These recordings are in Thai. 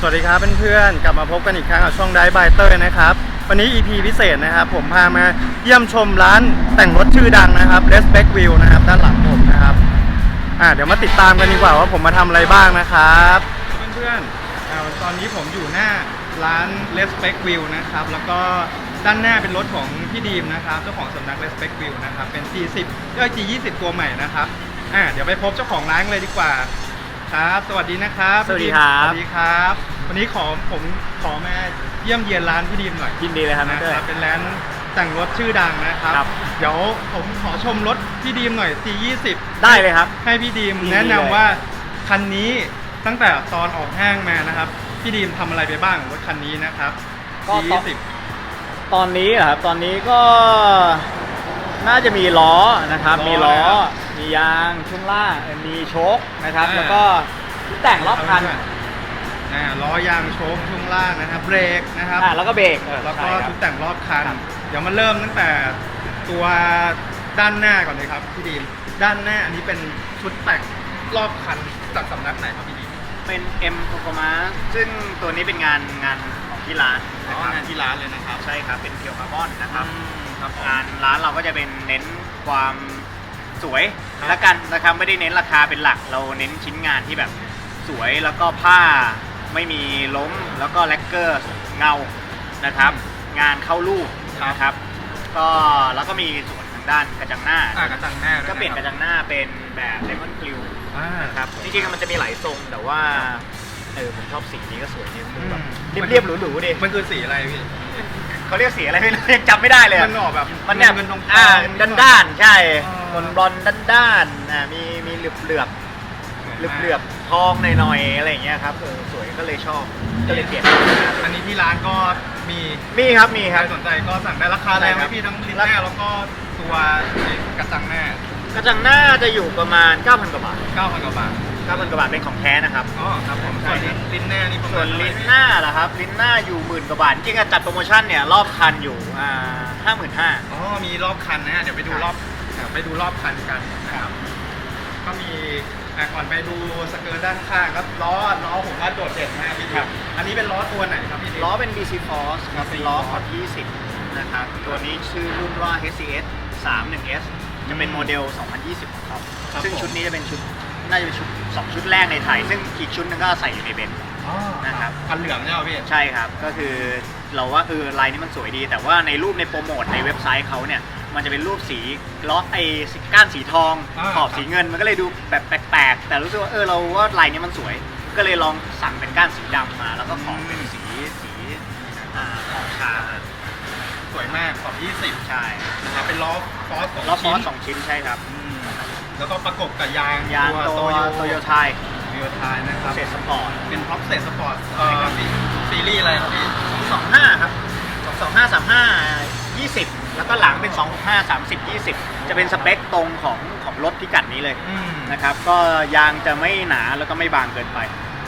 สวัสดีครับเพื่อนๆ กลับมาพบกันอีกครั้งกับช่องได้บายเตอร์นะครับ วันนี้ EP พิเศษนะครับ ผมพามาเยี่ยมชมร้านแต่งรถชื่อดังนะครับ Respect View นะครับ ด้านหลังผมนะครับอ่าเดี๋ยวมาติดตามกันดีกว่าว่าผมมาทำอะไรบ้างนะครับเพื่อนๆอ่าตอนนี้ผมอยู่หน้าร้าน Respect View นะครับ แล้วก็ด้านหน้าเป็นรถของพี่ดีมนะครับเจ้าของสำนัก Respect View นะครับเป็น G10 เอ้ย G20 ตัวใหม่นะครับอ่าเดี๋ยวไปพบเจ้าของร้านกันเลยดีกว่า ครับ สวัสดีนะครับสวัสดีครับ สวัสดีครับ วันนี้ขอผมขอมาเยี่ยมเยียนร้านพี่ดีมหน่อยยินดีเลยครับน้องนะเต้ยครับเป็นร้านแต่งรถชื่อดังนะครับ ครับ เดี๋ยวผมขอชมรถพี่ดีมหน่อย C20 ได้เลยครับ ให้พี่ดีมยินดีแนะนำเลย ว่าคันนี้ตั้งแต่ตอนออกห้างมานะครับ พี่ดีมทำอะไรไปบ้างกับรถคันนี้นะครับก็ตอน C20 ตอนนี้เหรอครับ ตอนนี้ก็น่าจะมีล้อนะครับล้อมีล้อนะครับ มียางช่วงล่างเอ่อมีโชคนะครับ อ่า แล้วก็ที่แต่งรอบคันอ่าล้อยางโชคช่วงล่างนะครับเบรกนะครับ อ่าแล้วก็เบรกเออแล้วก็ใช่ครับ ชุดแต่งรอบคัน ครับ เดี๋ยวมาเริ่มตั้งแต่ตัวด้านหน้าก่อนเลยครับพี่ดีมด้านหน้าอันนี้เป็นชุดแต่งรอบคันจากสำนักไหนครับพี่ดีม เป็น M Performance ซึ่งตัวนี้เป็นงานงานของที่ร้านอ๋นะอครับงานที่ร้านเลยนะครับ ใช่ครับเป็นเกียวคาร์บอนนะครับ ครับผม งานร้านเราก็จะเป็นเน้นความ สวยครับ และกันนะครับไม่ได้เน้นราคาเป็นหลักเราเน้นชิ้นงานที่แบบสวยแล้วก็ผ้าไม่มีล้มแล้วก็แลกเกอร์เงานะครับ งานเข้ารูปนะครับ ก็แล้วก็มีส่วนทางด้านกระจังหน้า อ่ากระจังหน้าด้วยก็เปลี่ยนกระจังหน้าเป็นแบบเลมอนกลิวอ่านะครับจริงๆมันจะมีหลายทรงแต่ว่าเออผมชอบสีนี้ก็สวยดีดูแบบอืมเรียบๆหรูๆดิมันคือสีอะไรพี่ เขาเรียกสีอะไรไม่รู้ยังจำไม่ได้เลยอะ มันออกแบบมันเนี่ยเงินทองๆอ่าด้านด้านๆใช่ อ๋อ บนบอลด้านด้านๆอ่ามีมีเหลือบเหลือบเหลือบเหลือบทองหน่อยๆอะไรอย่างเงี้ยครับเออสวยก็เลยชอบก็เลยเปลี่ยนอันนี้ที่ร้านก็มีมีครับมีใคครรับ สนใจก็สั่งได้ราคาแรงไหมใช่ครับพี่ทั้งลิ้นหน้าแล้วก็ตัวกระจังหน้ากระจังหน้าจะอยู่ประมาณ 9,000กว่าบาท9,000กว่าบาท9,000กว่าบาทเป็นของแท้นะครับ อ๋อครับผมใช่ส่วนครับลิ้นหน้านี่ประส่มาวณนเท่าไหร่ลิ้นหน้าล่ะครับ ลิ้นหน้าอยู่หมื่นกว่าบาทจริงๆอะจัดโปรโมชั่นเนี่ยรอบคันอยู่อ่าห้าหมื่นห้า อ๋อมีรอบคันนะฮะเดี๋ยวไปดูครับ รอบอ่าไปดูรอบคันกันนะครับ ก็มีอะก่อนไปดูสเกิร์ตด้านข้างครับล้อล้อผมว่าโดดเด่นมากพี่ดิมอันนี้เป็นล้อตัวไหนครับพี่ดิมล้อเป็น BC Force ครับ เป็นล้อ BC ขอบ20 นะครับ ตัวนี้ชื่อรุ่นว่า HCS 31S จะเป็นโมเดล 2020 ของเขาครับซึ่งผม ชุดนี้จะเป็นชุด น่าจะเป็นชุด 2 ชุดแรกในไทย ซึ่งอีกชุดหนึงก็ใส่อยู่ในเบนซ์อ๋อ นะครับ คันเหลืองเนี่ยเหรอพี่ ใช่ครับ ก็คือเราว่าเออลายนี้มันสวยดี แต่ว่าในรูปในโปรโมทในเว็บไซต์เขาเนี่ย มันจะเป็นรูปสีล้อไอ้ก้านสีทอง อ่า ขอบสีเงิน มันก็เลยดูแบบแปลกๆ แต่รู้สึกว่าเออเราว่าลายนี้มันสวย ก็เลยลองสั่งเป็นก้านสีดำมา แล้วก็ขอบเป็นสีสีอ่าทองชาสวยมากขอบใช่20นะครับเป็นล้อฟอสสองล้อฟอชิ้นสสองชิ้นใช่ครับ อืมแล้วก็ประกบกับยางยางตัวโตโตโยโยไทย โตโยทายนะครับเศษสปอร์ตเป็นพ็อปเซตสปอร์ตใช่ครับซีรีส์อะไรครับพี่สองห้าครับสองห้าสามห้ายี่สิบแล้วก็หลังเป็นสองห้าสามสิบยี่สิบจะเป็นสเปคตรงของของรถพิกัดนี้เลยอืมนะครับก็ยางจะไม่หนาแล้วก็ไม่บางเกินไป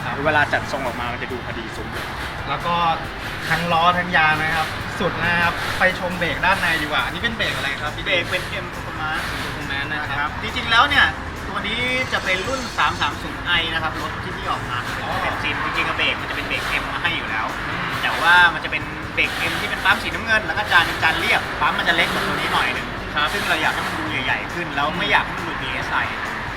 ครับเวลาจัดทรงออกมามันจะดูพอดีซุ้มเลยแล้วก็ทั้งล้อทั้งยางนะครับ สุดนะครับ ไปชมเบรกด้านในดีกว่า อันนี้เป็นเบรกอะไรครับพี่เบรกเป็น M Performance ตรงนั้นนะนะคครัรับบจริงๆแล้วเนี่ยตั วนี้จะเป็นรุ่น 330i นะครับรถที่ที่ออกมาอ๋อเป็นซินจริงๆอะเบรกมันจะเป็นเบรก M มาให้อยู่แล้วอืมแต่ว่ามันจะเป็นเบรก M ที่เป็นปั๊มสีน้ำเงิน แล้วก็จานเป็นจานเรียบปั๊มมันจะเล็กกว่าตัวนี้หน่อยหนึงครับซึ่งเราอยากให้มันดูใหญ่ๆขึ้น แล้วไม่อยากให้มันดู DSI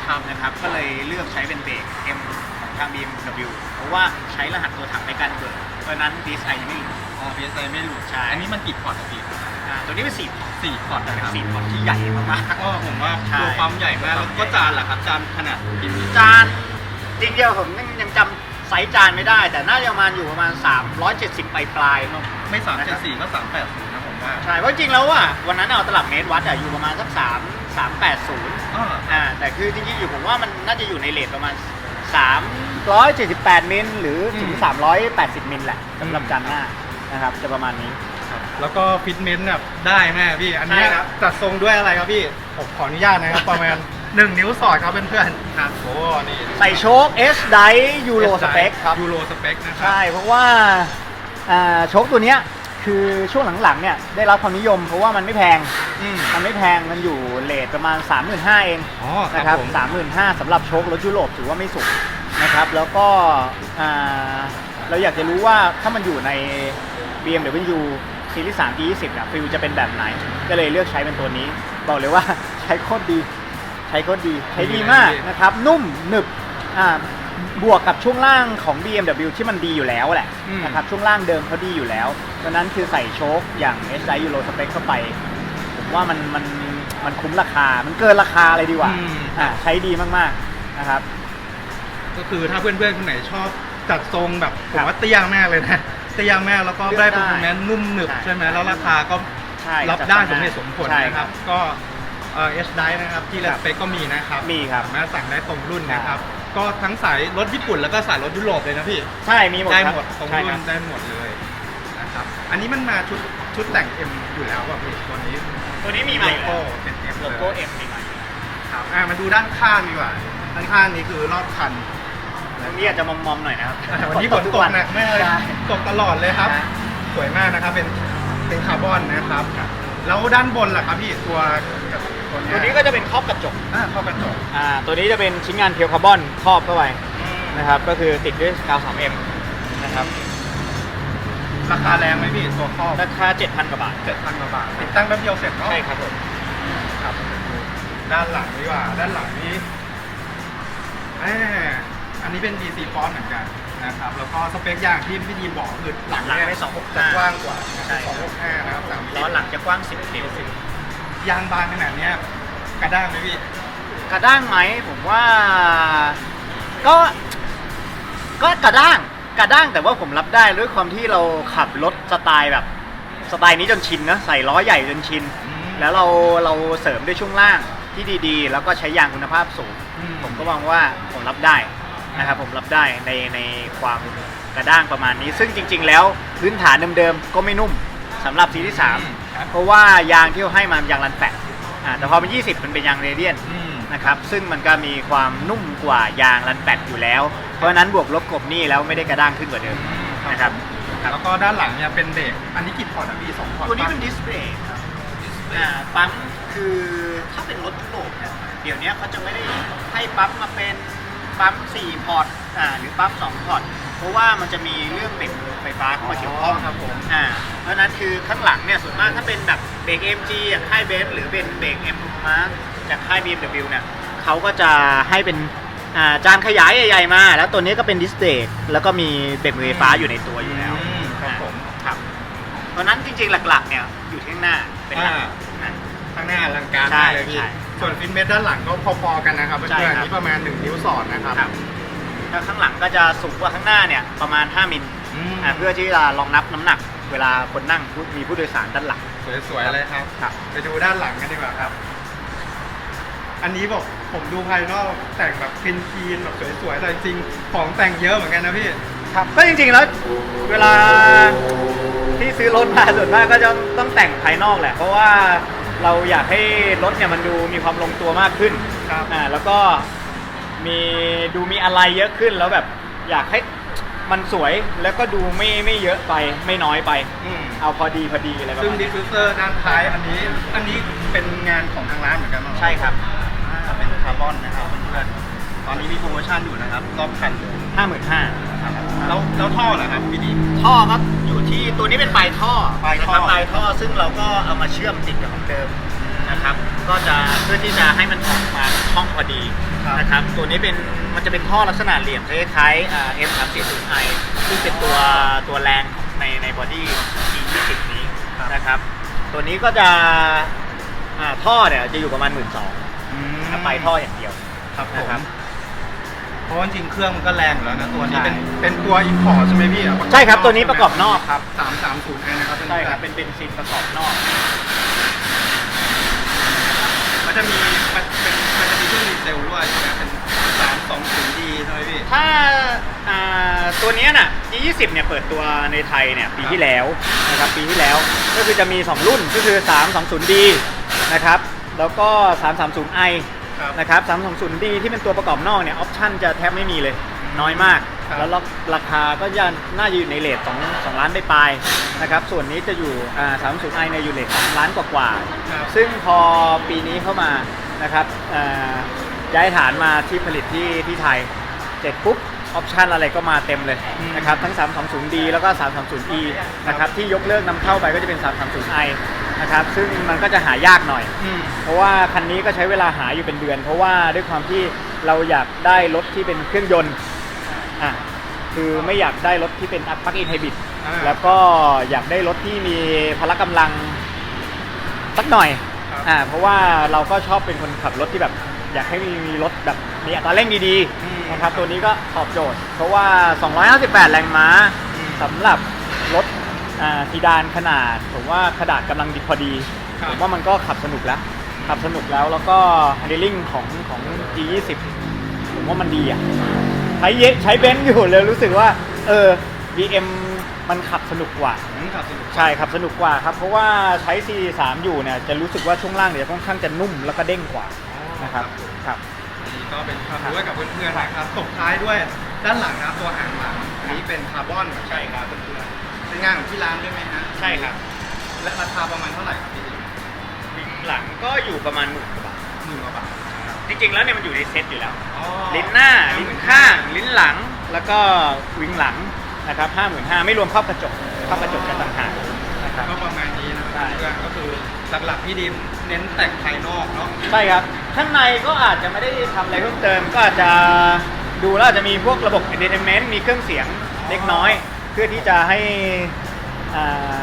ครับนะครับก็เลยเลือกใช้เป็นเบรก M ของทาง BMW เพราะว่าใช้รหัสตัวถังในการเบิกเพราะฉะนั้น DSI ยังไม่หลุดอ๋อ PSI ไม่หลุดใช่ อันนี้มันกี่พอร์ตอะพี่ อ่าตัวนี้เป็นสี่พอร์ตสี่พอร์ตแต่นะเป็นครับสี่พอร์ตที่ใหญ่มากๆก็ผมว่าใช่ ตัวปั๊มใหญ่มากแล้วก็จานล่ะครับจานขนาดกี่มิลจานจริงๆผมยังยังจำไซส์จานไม่ได้ แต่น่าจะประมาณอยู่ประมาณ 370ปลายปลายๆเนอะ ไม่สามเจ็ดสี่ก็สามแปดศูนย์นะผมว่าใช่เพราะจริงๆแล้วอะวันนั้นเอาตลับเมตรวัดอะอยู่ประมาณสัก3 380อ่าอ่าแต่คือจริงๆอยู่ผมว่ามันน่าจะอยู่ในเลทประมาณ378มิลหรือถึง380มิลแหละสำหรับจานหน้านะครับจะประมาณนี้ครับ แล้วก็ฟิตเมนต์แบบได้แม่พี่อันเนี้ยใช่ครับ จัดทรงด้วยอะไรครับพี่ผมขออนุญาตนะครับประมาณหนึ่งนิ้วสอดครับเพื่อนๆครับโอ้นี่ใส่โชค S ไดยูโรสเปคครับ ยูโรสเปคนะครัใช่ เพราะว่าอ่าโชคตัวเนี้ยคือช่วงหลังๆเนี่ยได้รับความนิยม เพราะว่ามันไม่แพง อืมมันไม่แพงมันอยู่เลทประมาณ 35,000เองอ๋อคนะครัรับบผม 35,000สำหรับโชครถยุโรปถือว่าไม่สูงนะครับ แล้วก็อ่าเราอยากจะรู้ว่าถ้ามันอยู่ใน BMW ซีรีส์3 E20 อะฟิลจะเป็นแบบไหน ก็เลยเลือกใช้เป็นตัวนี้ บอกเลยว่าใช้โคตรดี ใช้โคตรดี ใช้ดีมากนะครับ นุ่มหนึบอ่าบวกกับช่วงล่างของ BMW ที่มันดีอยู่แล้วแหละอืม นะครับช่วงล่างเดิมเขาดีอยู่แล้วดังนั้นคือใส่โชคอย่าง s i Euro Spec เข้าไป ผมว่ามันมันมันคุ้มราคา มันเกินราคาเลยดีกว่าอืม อ่าใช้ดีมากๆนะครับ ก็คือถ้าเพื่อนๆคนไหนชอบจัดทรงแบบผครัมบ ว่าเตี้ยมากเลยนะ เตี้ยมากแล้วก็เลือกได้ได้ เปอร์ฟอร์แมนซ์นุ่มหนึบใช่ใช่ไหมแล้วราคาก็ใช่รับจัดได้ต้องสมเหตุสมผลใช่ นะคครัรับบก็เอ่อชไดนะครับที่คเลรับ สเปก็มีนะครับมีครับ สามารถสั่งได้ตรงรุ่นนะคครัรับบก็ทั้งสายรถญี่ปุ่นแล้วก็สายรถยุโรปเลยนะพี่ ใช่มีหมดได้ครับหมดตรงใช่รุ่ครันบได้หมดเลยนะครับ อันนี้มันมาชุดชุดแต่ง M อยู่แล้วป่ะพี่ตัวนี้ตัวนี้มีโลมาอยู่โก้แล้วเป็น M โลโก้ M มีมาอยู่ครับอ่ามาดูด้านข้างดีกว่า ด้านข้างนี้คือรอบคัน ตรงนี้อาจจะมอมๆหน่อยนะครับอ่าวันนี้ฝนตกหนักมากเลยใช่ตกตลอดเลยครับใช่สวยมากนะครับเป็นเป็นคาร์บอนนะครับ แล้วด้านบนล่ะครับพี่ตัวกับตัวเนี้ยตัวนี้ก็จะเป็นครอบกระจกอ่าเข้ากระจกอ่าตัวนี้จะเป็นชิ้นงานเพียวคาร์บอนครอบเข้าไปนะครับ ก็คือติดด้วยกาว 3M นะครับราคาแรงไหมพี่ตัวครอบราคา 7,000 กว่าบาทเจ็ดพันกว่าบาทติดตั้งแป๊บเดียวเสร็จเนาะ ใช่ครับผม ครับ ด้านหลังดีกว่า ด้านหลังนี้แหม อันนี้เป็น DC font เหมือนกันนะครับ แล้วก็สเปคอย่างที่พี่ดีบอกคือหลังหลังเนี่ยไม่265จะกว้างกว่าใช่ครับ265นะครับสามสิบล้อหลังจะกว้าง10นิ้ว ยางบานขนาดเนี้ยกระด้างไหมพี่ กระด้างไหมผมว่าก็ก็กระด้างกระด้างแต่ว่าผมรับได้ด้วยความที่เราขับรถสไตล์แบบสไตล์นี้จนชินนะใส่ล้อใหญ่จนชินแล้วเราเราเสริมด้วยช่วงล่างที่ดีๆ แล้วก็ใช้ยางคุณภาพสูง อืมผมก็มองว่าผมรับได้ นะครับผมรับได้ในในความกระด้างประมาณนี้ ซึ่งจริง ๆ แล้วพื้นฐานเดิมๆก็ไม่นุ่มสำหรับซีรีส์ครับ3เพราะว่ายางที่เขาให้มาเป็นยางรันแฟตอ่าแต่พอเป็น 20 มันเป็นยางเรเดียน อืม นะครับซึ่งมันก็มีความนุ่มกว่ายางรันแฟตอยู่แล้ว เพราะฉะนั้นบวกลบกลบหนี่แล้วไม่ได้กระด้างขึ้นกว่าเดิมนะครับแล้วก็ด้านหลังเนี่ยเป็นเบรกอันนี้กี่พอร์ตอะพี่สองพอร์ตตัวนี้เป็นดิสเพลย์ครับอ่าปั๊มคือถ้าเป็นรถยุโรปเนี่ยเดี๋ยวนี้เขาจะไม่ได้ให้ปั๊มมาเป็น ปั๊ม4พอร์ตอ่าหรือปั๊ม2พอร์ตเพราะว่ามันจะมีเรื่องเบรกไฟฟ้าเข้ามาเกี่ยวข้องครับผมอ่าเพราะฉะนั้นคือข้างหลังเนี่ยส่วนมากถ้าเป็นแบบเบรก MG อย่างค่ายเบนซ์หรือเป็นเบรก M Mark จากค่าย BMW เนี่ยเขาก็จะให้เป็นอ่าจานขยายใหญ่ๆมา แล้วตัวนี้ก็เป็นดิสเบรกแล้วก็มีเบรกมือไฟฟ้าอยู่ในตัวอยู่แล้วอืมครับผม ครับเพราะฉะนั้นจริงๆหลักๆเนี่ยอยู่ที่ข้างหน้าเป็นหลักอ่า นะ ข้างหน้าอลังการใช่มากเลยพี่ ใช่ ส่วนฟินเมตด้านหลังก็พอๆกันนะครับใช่เพื่อนครับๆนี่ประมาณ1นิ้วสอดนะครับครับถ้าข้างหลังก็จะสูงกว่าข้างหน้าเนี่ยประมาณ 5 มิลอืมอ่าเพื่อที่จะรองรับน้ำหนัก เวลาคนนั่งผู้มีผู้โดยสารด้านหลัง สวยๆเลยครับ ครับ ไปดูด้านหลังกันดีกว่าครับ อันนี้บอกผมดูภายนอกแต่งแบบคลีนๆแบบสวยๆแต่จริงๆของแต่งเยอะเหมือนกันนะพี่ ครับก็จริงๆแล้วเวลาที่ซื้อรถมาส่วนมากก็จะต้องแต่งภายนอกแหละ เพราะว่า เราอยากให้รถเนี่ยมันดูมีความลงตัวมากขึ้นครับ อ่าแล้วก็มีดูมีอะไรเยอะขึ้นแล้วแบบอยากให้มันสวยแล้วก็ดูไม่ไม่เยอะไปไม่น้อยไป อืมเอาพอดีพอดีอะไรประซึ่งมาณดินี้ ฟฟิวเซอร์ด้านท้ายอันนี้ อันนี้เป็นงานของทางร้านเหมือนกันมั้งใช่ครับ อ่าเป็นคาร์บอนนะครับเพื่อนๆตอนนี้มีโปรโมชั่นอยู่นะครับรอบคันเลยห้าหมื่นห้าแล้วแล้วท่อเหรอครับพี่ดี ท่อครับอยู่ที่ ตัวนี้เป็นปลายท่อปลายท่อ นะครับปลายท่อซึ่งเราก็เอามาเชื่อมติดกับของเดิมนะครับ ก็จะเพื่อที่จะให้มันออกมาช่องพอดีครับนะครับ ตัวนี้เป็นมันจะเป็นท่อลักษณะเหลี่ยมคล้ายๆอ่า M 3 4 0 i ซึ่งเป็นตัวตัวแรงในในบอดี้ G 2 0นี้นะครับ ตัวนี้ก็จะอ่าท่อเนี่ยจะอยู่ประมาณ 1 2ื่นสองอืม ถ้าไปท่ออย่างเดียวครับผนะมครับ เพราะว่าจริงๆเครื่องมันก็แรงอยู่แล้วนะตัวนี้ใช่เป็นเป็นตัวอินพอร์ตใช่ไหมพี่ใช่ครับตัวนี้ประกอบนอกครับ สามสามศูนย์นะครับใช่ครับ เป็นเบนซินประกอบนอก มันจะมีมันเป็นมันจะมีเครื่องดีเซลด้วยใช่ไหมเป็นสามสองศูนย์ดีใช่ไหมพี่ ถ้าอ่าตัวเนี้ยน่ะ G20 เนี่ยเปิดตัวในไทยเนี่ยปีที่แล้วนะครับปีที่แล้วก็คือจะมี 2 รุ่นก็คือ 320D นะครับแล้วก็ 330i ครับนะครับ 320D ที่เป็นตัวประกอบนอกเนี่ยออปชั่นจะแทบไม่มีเลยน้อยมาก ครับ แล้วราคาก็จะน่าจะอยู่ในเลท2 2ล้านได้ปลายๆนะครับส่วนนี้จะอยู่อ่า 330i เนี่ยอยู่เลท2ล้านกว่าๆ ครับ ซึ่งพอปีนี้เข้ามานะครับเอ่อย้ายฐานมาที่ผลิตที่ที่ไทย เสร็จปุ๊บ ออปชันอะไรก็มาเต็มเลยอืมนะครับทั้ง 320D แล้วก็ 330E นะครับที่ยกเลิกนำเข้าไปก็จะเป็น 330i นะครับซึ่งมันก็จะหายากหน่อย อืม เพราะว่าคันนี้ก็ใช้เวลาหาอยู่เป็นเดือน เพราะว่าด้วยความที่เราอยากได้รถที่เป็นเครื่องยนต์อะคือไม่อยากได้รถที่เป็นปลั๊กอินไฮบริดอ่าแล้วก็อยากได้รถที่มีพละกำลังสักหน่อยครับ อ่าเพราะว่าเราก็ชอบเป็นคนขับรถที่แบบ อยากให้มีมีรถแบบมีอัตราเร่งดีอืมๆนะครับตัวนี้ก็ตอบโจทย์ เพราะว่า 258 แรงม้าอืมสำหรับรถ อ่าซีดานขนาด ผมว่าขนาดกำลังดีพอดี ครับ ผมว่ามันก็ขับสนุกแล้ว ขับสนุกแล้วแล้วก็ handling ของของ G20 ผมว่ามันดีอะ ใช้เยใช้เบนซ์อยู่เลยรู้สึกว่า เออ BM มันขับสนุกกว่า อืมขับสนุกใช่ขับสนุกกว่าครับ เพราะว่าใช้ C3 อยู่เนี่ยจะรู้สึกว่าช่วงล่างเนี่ยค่อนข้างจะนุ่มแล้วก็เด้งกว่านะครับครับ อันนี้ก็เป็นความรู้ให้กับเพื่อนๆนะครับตบท้ายด้วยด้านหลังนะครับตัวหางหลังอันนี้เป็นคาร์บอนใช่ครับเพื่อนๆเป็น งานของที่ร้านด้วยไหมฮะใช่ครับและราคาประมาณเท่าไหร่ครับพี่ลิ้นหลังก็อยู่ประมาณหมื่นกว่าบาทหมื่นกว่าบาทนะครับจริงๆแล้วเนี่ยมันอยู่ในเซ็ตอยู่แล้วอ๋อลิ้นหน้า50,000ลิ้นข้าง ลิ้นหลัง แล้วก็วิงหลังนะครับห้าหมื่นห้าไม่รวมครอบกระจกครอบกระจกจะต่างหากนะครับก็ประมาณนี้นะครับใช่เพื่อนๆก็คือหลักๆพี่ดิมเน้นแต่งภายนอกเนาะใช่ครับ ข้างในก็อาจจะไม่ได้ทำอะไรเพิ่มเติมก็อาจจะดูแล้วอาจจะมีพวกระบบ entertainment มีเครื่องเสียงเล็กน้อย เพื่อที่จะให้อ่า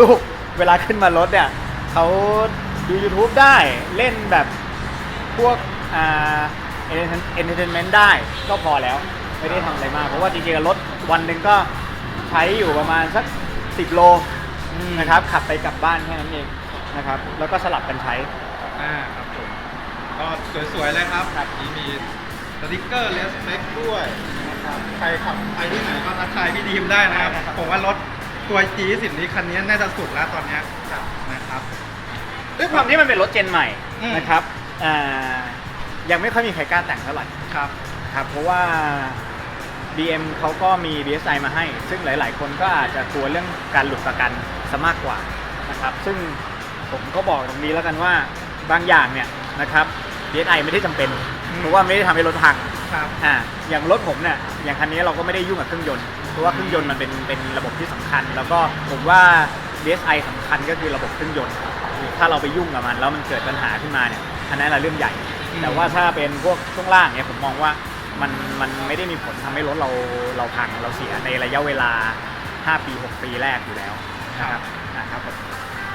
ลูกๆเวลาขึ้นมารถเนี่ยเขาดู YouTube ได้เล่นแบบพวกอ่า entertainment ได้ก็พอแล้วไม่ได้ทำอะไรมาก เพราะว่าจริงๆรถวันหนึ่งก็ใช้อยู่ประมาณสัก 10 โลนะครับ ขับไปกลับบ้านแค่นั้นเองนะครับ แล้วก็สลับกันใช้ อ่าครับผมก็สวยๆเลยครับนี่มีสติกเกอร์เลสเ c คด้วยนะครับ ใครขับไปที่ไหนก็ทักทายพี่ดีมได้นะครับได้ครับผมว่ารถตัว G10 นี้คันนี้น่าจะสุดแล้วตอนเนี้ยนะครับ ด้วยความที่มันเป็นรถเจนใหม่อืม นะครับอ่ายังไม่ค่อยมีใครกล้าแต่งเท่าไหร่ครับ ครับ เพราะว่า BM เขาก็มี BSI มาให้ ซึ่งหลาย ๆ คนก็อาจจะกลัวเรื่องการหลุดประกันซะมากกว่านะครับ ซึ่งผมก็บอกตรงนี้แล้วกันว่าบางอย่างเนี่ยนะครับ BSI ไม่ได้จำเป็น อืม เพราะว่าไม่ได้ทำให้รถพัง ครับ อ่าอย่างรถผมเนี่ยอย่างคันนี้เราก็ไม่ได้ยุ่งกับเครื่องยนต์เพราะว่าเครื่องยนต์มันเป็นเป็นระบบที่สำคัญ แล้วก็ผมว่า DSI สำคัญก็คือระบบเครื่องยนต์ ถ้าเราไปยุ่งกับมันแล้วมันเกิดปัญหาขึ้นมาเนี่ยอันนั้นแหละเรื่องใหญ่ อืม แต่ว่าถ้าเป็นพวกช่วงล่างเนี่ยผมมองว่ามันมันไม่ได้มีผลทำให้รถเราเราพังเราเสียในระยะเวลา 5 ปี 6 ปีแรกอยู่แล้วนะครับนะครับผม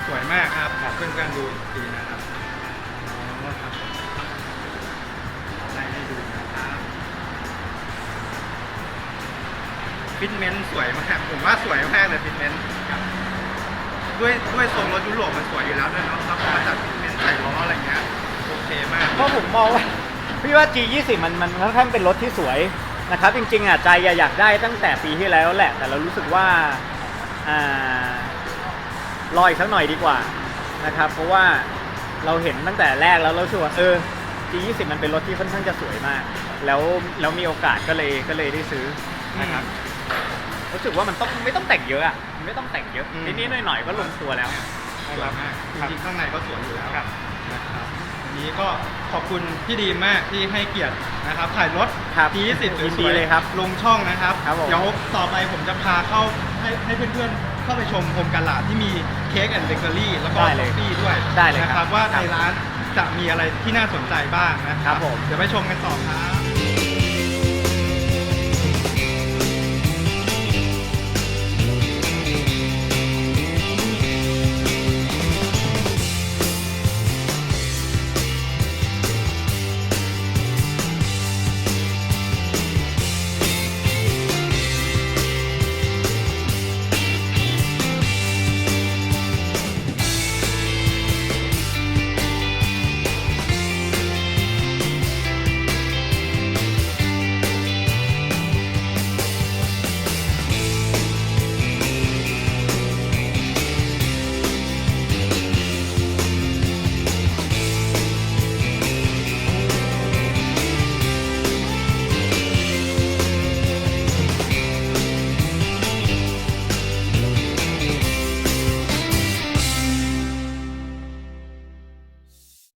สวยมากครับเพื่อนๆดูดีนะ ฟิตเมนต์สวยมากผมว่าสวยมากเลยฟิตเมนต์ด้วยด้วยทรงรถยุโรปมันสวยอยู่แล้วด้วยเนาะแล้วพอจัดฟิตเมนต์ใส่ล้ออะไรเงี้ยโอเคมากเพราะผมมองว่าพี่ว่า G20 มันมันค่อนข้างเป็นรถที่สวยนะครับ จริงๆอะใจอะอยากได้ตั้งแต่ปีที่แล้วแหละ แต่เรารู้สึกว่าอ่ารออีกสักหน่อยดีกว่านะครับ เพราะว่าเราเห็นตั้งแต่แรกแล้วเรารู้สึกว่าเออ G20 มันเป็นรถที่ค่อนข้างจะสวยมาก แล้วแล้วมีโอกาสก็เลยก็เลยได้ซื้อนะครับ รู้สึกว่ามันต้องไม่ต้องแต่งเยอะอะไม่ต้องแต่งเยอะอืม นิดๆหน่อยๆก็ลงตัวแล้ว สวยมากจริงๆข้างในก็สวยอยู่แล้วครับ นะครับวันนี้ก็ขอบคุณพี่ดีมมากที่ให้เกียรตินะครับถ่ายรถครับทีสิทธิ์ยินสดีวยเลยครับลงช่องนะครับ ครับผม เดี๋ยวต่อไปผมจะพาเข้าให้ให้เพื่อนๆ เข้าไปชมโฮมการลาดที่มีเค้กแอนด์เบเกอรี่แล้วก็ได้คเลอยฟฟี่ด้วยได้เลยนะคครัรับบว่าครัในบร้านจะมีอะไรที่น่าสนใจบ้างนะคครัรับบผม เดี๋ยวไปชมกันต่อครับ